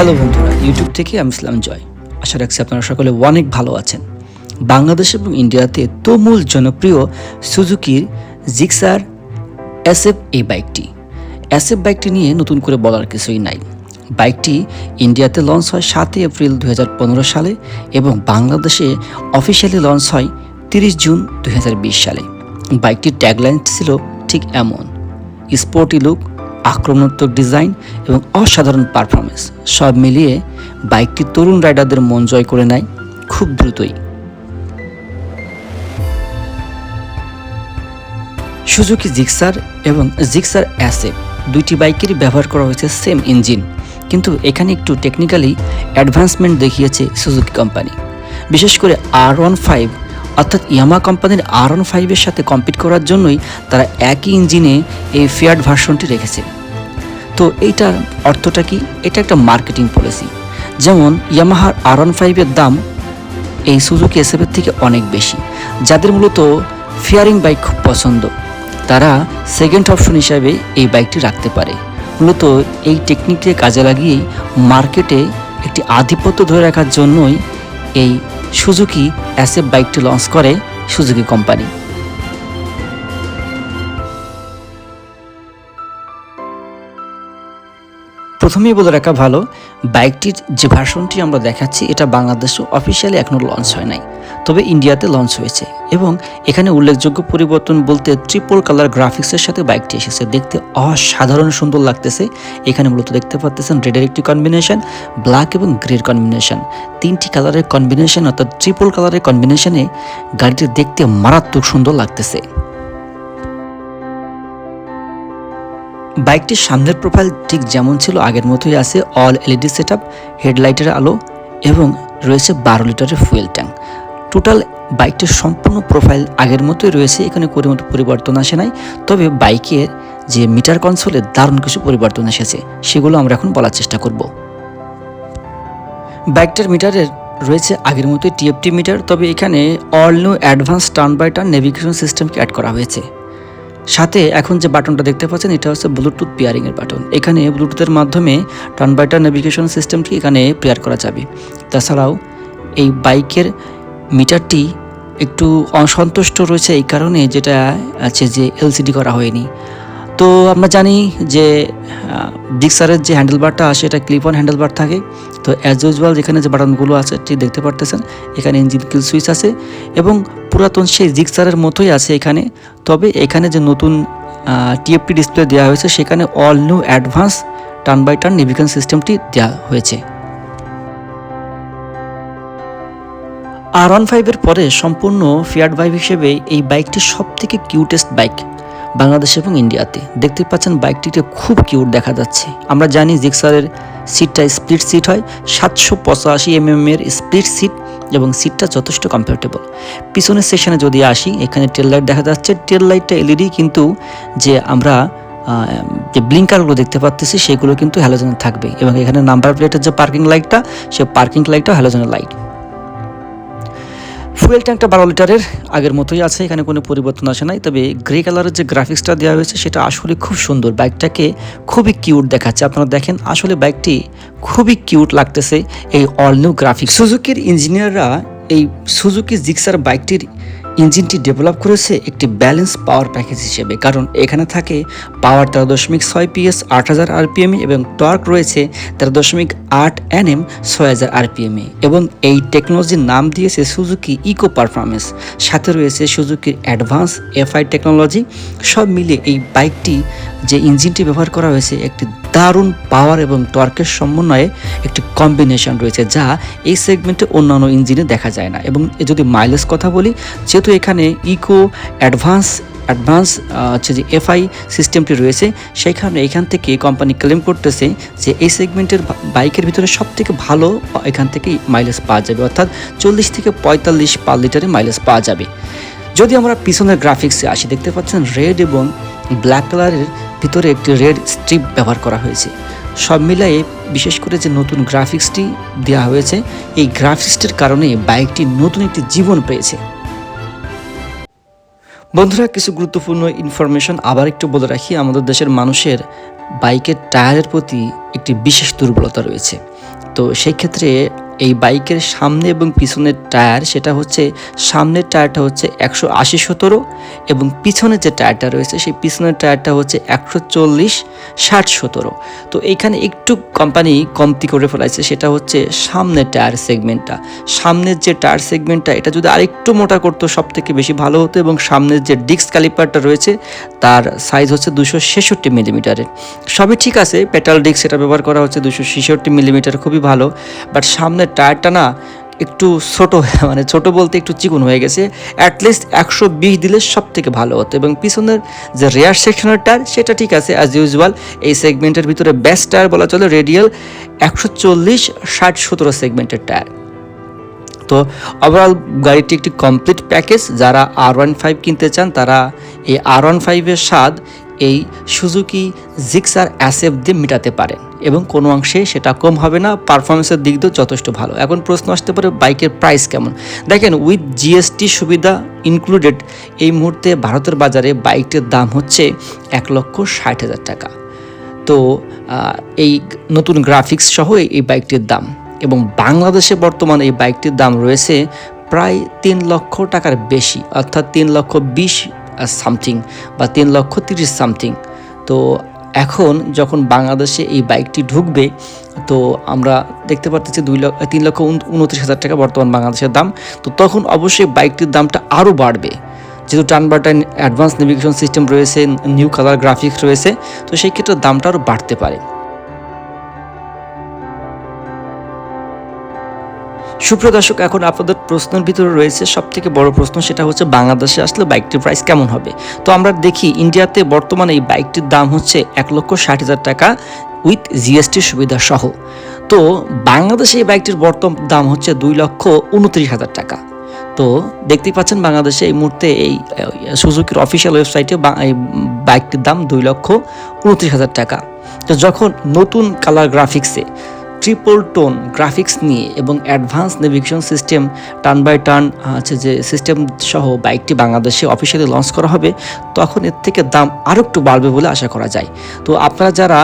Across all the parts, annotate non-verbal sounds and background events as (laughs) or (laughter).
Hello বন্ধুরা YouTube থেকে আমি ইসলাম জয়। আশা রাখছি আপনারা সকলে অনেক ভালো আছেন। বাংলাদেশ এবং ইন্ডিয়াতে তুমুল জনপ্রিয় সুজুকির জিক্সার এসএফ এই বাইকটি। এসএফ বাইকটি নিয়ে নতুন করে বলার কিছুই নাই। বাইকটি ইন্ডিয়াতে লঞ্চ হয় সাতই এপ্রিল দু হাজার পনেরো সালে এবং বাংলাদেশে অফিসিয়ালি লঞ্চ হয় তিরিশ জুন দু হাজার বিশ সালে। বাইকটির ট্যাগলাইন ছিল ঠিক এমন, স্পোর্টি লুক আক্রমণাত্মক ডিজাইন এবং অসাধারণ পারফরমেন্স সব মিলিয়ে বাইকটি তরুণ রাইডারদের মন জয় করে নেয় খুব দ্রুতই। সুজুকি জিক্সার এবং জিক্সার অ্যাসেপ দুইটি বাইকেরই ব্যবহার করা হয়েছে সেম ইঞ্জিন, কিন্তু এখানে একটু টেকনিক্যালি অ্যাডভান্সমেন্ট দেখিয়েছে সুজুকি কোম্পানি। বিশেষ করে আর ওয়ান ফাইভ অর্থাৎ ইয়ামা কোম্পানির আর ওয়ান ফাইভের সাথে কম্পিট করার জন্যই তারা একই ইঞ্জিনে এই ফিয়ার্ড ভার্সনটি রেখেছে। তো এইটার অর্থটা কি? এটা একটা মার্কেটিং পলিসি যেমন ইয়ামাহার আর ওয়ান ফাইভের দাম এই সুজুকি এসএফের থেকে অনেক বেশি, যাদের মূলত ফিয়ারিং বাইক খুব পছন্দ। তারা সেকেন্ড অপশন হিসাবে এই বাইকটি রাখতে পারে। মূলত এই টেকনিককে কাজে লাগিয়েই মার্কেটে একটি আধিপত্য ধরে রাখার জন্যই এই সুজুকি অ্যাসেপ বাইকটি লঞ্চ করে সুজুকি কোম্পানি প্রথমেই বলে রাখা ভালো, বাইকটির যে ভার্সনটি আমরা দেখাচ্ছি, এটা বাংলাদেশে অফিসিয়ালি এখনও লঞ্চ হয় নাই, তবে ইন্ডিয়াতে লঞ্চ হয়েছে এবং এখানে উল্লেখযোগ্য পরিবর্তন বলতে ট্রিপল কালার গ্রাফিক্সের সাথে বাইকটি এসেছে। দেখতে অসাধারণ সুন্দর লাগতেছে। এখানে মূলত দেখতে পাচ্ছেন রেডের একটি কম্বিনেশন ব্ল্যাক এবং গ্রের কম্বিনেশন তিনটি কালারের কম্বিনেশন অর্থাৎ ট্রিপল কালারের কম্বিনেশনে গাড়িটি দেখতে মারাত্মক সুন্দর লাগতেছে। বাইকটির সামনের প্রোফাইল ঠিক যেমন ছিল, আগের মতোই আছে অল এলইডি সেট হেডলাইটের আলো এবং রয়েছে বারো লিটারের ফুয়েল ট্যাঙ্ক টোটাল বাইকটির সম্পূর্ণ প্রোফাইল আগের মতোই রয়েছে, এখানে কোনো পরিবর্তন আসে নাই, তবে বাইকের যে মিটার কনসোলে দারুণ কিছু পরিবর্তন এসেছে, সেগুলো আমরা এখন বলার চেষ্টা করব। বাইকটার মিটারের রয়েছে আগের মতোই টিএফটি মিটার তবে এখানে all new advance turn by turn navigation সিস্টেমকে অ্যাড করা হয়েছে। সাথে এখন যে বাটনটা দেখতে পাচ্ছেন, এটা হচ্ছে ব্লুটুথ পেয়ারিংয়ের বাটন। এখানে ব্লুটুথের মাধ্যমে টার্ন বাই টার্ন নেভিগেশন সিস্টেমটি এখানে পেয়ার করা যাবে। তাছাড়াও এই বাইকের মিটারটি একটু অসন্তুষ্ট রয়েছে এই কারণে যেটা আছে যে এলসিডি করা হয়নি। তো আমরা জানি যে ডিক্সারের যে হ্যান্ডেলবারটা আসে, এটা ক্লিপ অন হ্যান্ডেলবার থাকে। তো অ্যাজ ইউজুয়াল যেখানে যে বাটনগুলো আছে, ঠিক দেখতে পারতেছেন, এখানে ইঞ্জিন কিল সুইচ আছে এবং পুরাতন সেই জিক্সারের মতোই আছে এখানে। তবে এখানে যে নতুন টিএফটি ডিসপ্লে দেওয়া হয়েছে, সেখানে all new advance turn by turn navigation সিস্টেমটি দেওয়া হয়েছে। আর ওয়ান ফাইভের পরে সম্পূর্ণ ফিয়ার্ড বাইক হিসেবে এই বাইকটি সব থেকে কিউটেস্ট বাইক বাংলাদেশ এবং ইন্ডিয়াতে। দেখতে পাচ্ছেন বাইকটিতে খুব কিউট দেখা যাচ্ছে। আমরা জানি জিক্সারের সিটটা স্প্লিট সিট হয়, সাতশো পঁচাশি এম এর স্প্লিট সিট এবং সিটটা যথেষ্ট কমফোর্টেবল পিছনের সেকশনে যদি আসি, এখানে টেল লাইট দেখা যাচ্ছে। টেল লাইটটা এলইডি কিন্তু যে আমরা যে ব্লিঙ্কারগুলো দেখতে পাচ্ছি সেগুলো কিন্তু হ্যালোজেনের থাকবে। এবং এখানে নাম্বার প্লেটের যে পার্কিং লাইটটা সে পার্কিং লাইটটাও হ্যালোজেনের লাইট ফুয়েল ট্যাঙ্কটা বারো লিটারের আগের মতোই আছে, এখানে কোনো পরিবর্তন আসে নাই। তবে গ্রে কালারের যে গ্রাফিক্সটা দেওয়া হয়েছে, সেটা আসলে খুব সুন্দর। বাইকটাকে খুবই কিউট দেখাচ্ছে। আপনারা দেখেন, আসলে বাইকটি খুবই কিউট লাগতেছে এই অল নিউ গ্রাফিক্স সুজুকির ইঞ্জিনিয়াররা এই সুজুকি জিক্সার বাইকটির ইঞ্জিনটি ডেভেলপ করেছে একটি ব্যালেন্স পাওয়ার প্যাকেজ হিসেবে, কারণ এখানে থাকে পাওয়ার তেরো দশমিক ছয় পিএস আট হাজার আরপিএম এবং টর্ক রয়েছে তেরো দশমিক আট এন এম ছয় হাজার আরপিএমে। এবং এই টেকনোলজির নাম দিয়েছে সুজুকি ইকো পারফরমেন্স সাথে রয়েছে সুজুকির অ্যাডভান্স এফআই টেকনোলজি। সব মিলিয়ে এই বাইকটি যে ইঞ্জিনটি ব্যবহার করা হয়েছে একটি দারুণ পাওয়ার এবং টর্কের সমন্বয়ে একটি কম্বিনেশন রয়েছে যা এই সেগমেন্টে অন্যান্য ইঞ্জিনে দেখা যায় না। এবং যদি মাইলেজ কথা বলি, যেহেতু এখানে ইকো অ্যাডভান্স অ্যাডভান্স হচ্ছে যে এফআই সিস্টেমটি রয়েছে, সেখানে এখান থেকে কোম্পানি ক্লেম করতেছে যে এই সেগমেন্টের বাইকের ভিতরে সব থেকে ভালো এখান থেকে মাইলেজ পাওয়া যাবে। অর্থাৎ চল্লিশ থেকে পঁয়তাল্লিশ পার লিটারে মাইলেজ পাওয়া যাবে। যদি আমরা পিছনের গ্রাফিক্সে আসি, দেখতে পাচ্ছেন রেড এবং ব্ল্যাক কালারের ভিতরে একটি রেড স্ট্রিপ ব্যবহার করা হয়েছে। সব মিলিয়ে বিশেষ করে যে নতুন গ্রাফিক্সটি দেওয়া হয়েছে, এই গ্রাফিক্সটির কারণে বাইকটি নতুন একটি জীবন পেয়েছে। বন্ধুরা, কিছু গুরুত্বপূর্ণ ইনফরমেশন আবার একটু বলে রাখি। আমাদের দেশের মানুষের বাইকের টায়ারের প্রতি একটি বিশেষ দুর্বলতা রয়েছে। তো সেই ক্ষেত্রে এই বাইকের সামনে এবং পিছনের টায়ার সেটা হচ্ছে, সামনের টায়ারটা হচ্ছে একশো আশি সতেরো এবং পিছনের যে টায়ারটা রয়েছে সেই পিছনের টায়ারটা হচ্ছে একশো চল্লিশ ষাট সতেরো। তো এইখানে একটু কোম্পানি কমতি করে ফেলাইছে, সেটা হচ্ছে সামনের টায়ার সেগমেন্টটা সামনের যে টায়ার সেগমেন্টটা এটা যদি আরেকটু মোটা করতো সব থেকে বেশি ভালো হতো এবং সামনের যে ডিস্ক ক্যালিপারটা রয়েছে, তার সাইজ হচ্ছে দুশো ছেষট্টি মিলিমিটারের সবই ঠিক আছে পেটাল ডিস্ক সেটা ব্যবহার করা হচ্ছে দুশো ছেষট্টি মিলিমিটার খুবই ভালো। বাট সামনের টায়ারটা না একটু ছোট (laughs) মানে ছোট বলতে একটু চিকন হয়ে গেছে। অ্যাটলিস্ট একশো বিশ দিলে সব থেকে ভালো হতো এবং পিছনের যে রেয়ার সেকশনের টায়ার, সেটা ঠিক আছে অ্যাজ ইউজুয়াল এই সেগমেন্টের ভিতরে বেস্ট টায়ার বলা চলে রেডিয়াল একশো চল্লিশ ষাট সতেরো সেগমেন্টের টায়ার। তো ওভারঅল গাড়িটি একটি কমপ্লিট প্যাকেজ যারা আর ওয়ান ফাইভ কিনতে চান, তারা এই আর ওয়ান ফাইভের স্বাদ এই সুজুকি জিক্সার অ্যাসেপ দিয়ে মেটাতে পারেন এবং কোনো অংশে সেটা কম হবে না, পারফরমেন্সের দিক দিয়েও যথেষ্ট ভালো। এখন প্রশ্ন আসতে পারে বাইকের প্রাইস কেমন? দেখেন উইথ জিএসটি সুবিধা ইনক্লুডেড এই মুহূর্তে ভারতের বাজারে বাইকটির দাম হচ্ছে এক লক্ষ ষাট হাজার টাকা। তো এই নতুন গ্রাফিক্স সহ এই- বাইকটির দাম এবং বাংলাদেশে বর্তমানে এই বাইকটির দাম রয়েছে প্রায় তিন লক্ষ টাকার বেশি, অর্থাৎ তিন লক্ষ বিশ সামথিং বা তিন লক্ষ তিরিশ সামথিং তো এখন যখন বাংলাদেশে এই বাইকটি ঢুকবে, তো আমরা দেখতে পারতেছি দুই লক্ষ, তিন লক্ষ উন- উনত্রিশ হাজার টাকা বর্তমান বাংলাদেশের দাম। তো তখন অবশ্যই বাইকটির দামটা আরও বাড়বে। যেহেতু turn by turn advance navigation system রয়েছে নিউ কালার গ্রাফিক্স রয়েছে, তো সেই ক্ষেত্রে দামটা আরও বাড়তে পারে। সুপ্রিয় দর্শক, এখন আপনাদের প্রশ্নের ভিতরে রয়েছে সব থেকে বড় প্রশ্ন, সেটা হচ্ছে বাংলাদেশে আসলে বাইকটির প্রাইস কেমন হবে? তো আমরা দেখি ইন্ডিয়াতে বর্তমানে এই বাইকটির দাম হচ্ছে এক লক্ষ ষাট হাজার টাকা উইথ জিএসটি সুবিধা সহ। তো বাংলাদেশে এই বাইকটির বর্তমান দাম হচ্ছে দুই লক্ষ উনত্রিশ হাজার টাকা। তো দেখতেই পাচ্ছেন বাংলাদেশে এই মুহূর্তে এই সুজুকির অফিসিয়াল ওয়েবসাইটে এই বাইকটির দাম দুই লক্ষ উনত্রিশ হাজার টাকা। তো যখন নতুন কালার গ্রাফিক্সে ট্রিপল টোন গ্রাফিক্স নিয়ে এবং advance navigation system turn by turn আছে যে সিস্টেম সহ বাইকটি বাংলাদেশে অফিসিয়ালি লঞ্চ করা হবে, তখন এর থেকে দাম আরও একটু বাড়বে বলে আশা করা যায়। তো আপনারা যারা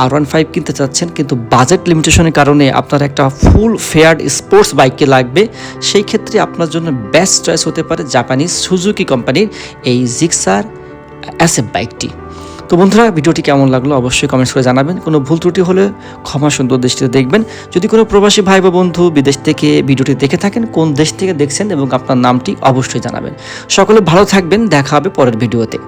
আর ওয়ান ফাইভ কিনতে চাচ্ছেন, কিন্তু বাজেট লিমিটেশনের কারণে আপনার একটা ফুল ফেয়ার্ড স্পোর্টস বাইকে লাগবে, সেই ক্ষেত্রে আপনার জন্য বেস্ট চয়েস হতে পারে জাপানিজ সুজুকি কোম্পানির এই জিক্সার অ্যাসেপ বাইকটি তো বন্ধুরা, ভিডিওটি কেমন লাগল অবশ্যই কমেন্টস করে জানাবেন। কোনো ভুল ত্রুটি হলে ক্ষমা সুন্দর দৃষ্টিতে দেখবেন। যদি কোনো প্রবাসী ভাই বা বন্ধু বিদেশ থেকে ভিডিওটি দেখে থাকেন, কোন দেশ থেকে দেখছেন এবং আপনার নামটি অবশ্যই জানাবেন। সকলে ভালো থাকবেন, দেখা হবে পরের ভিডিওতে।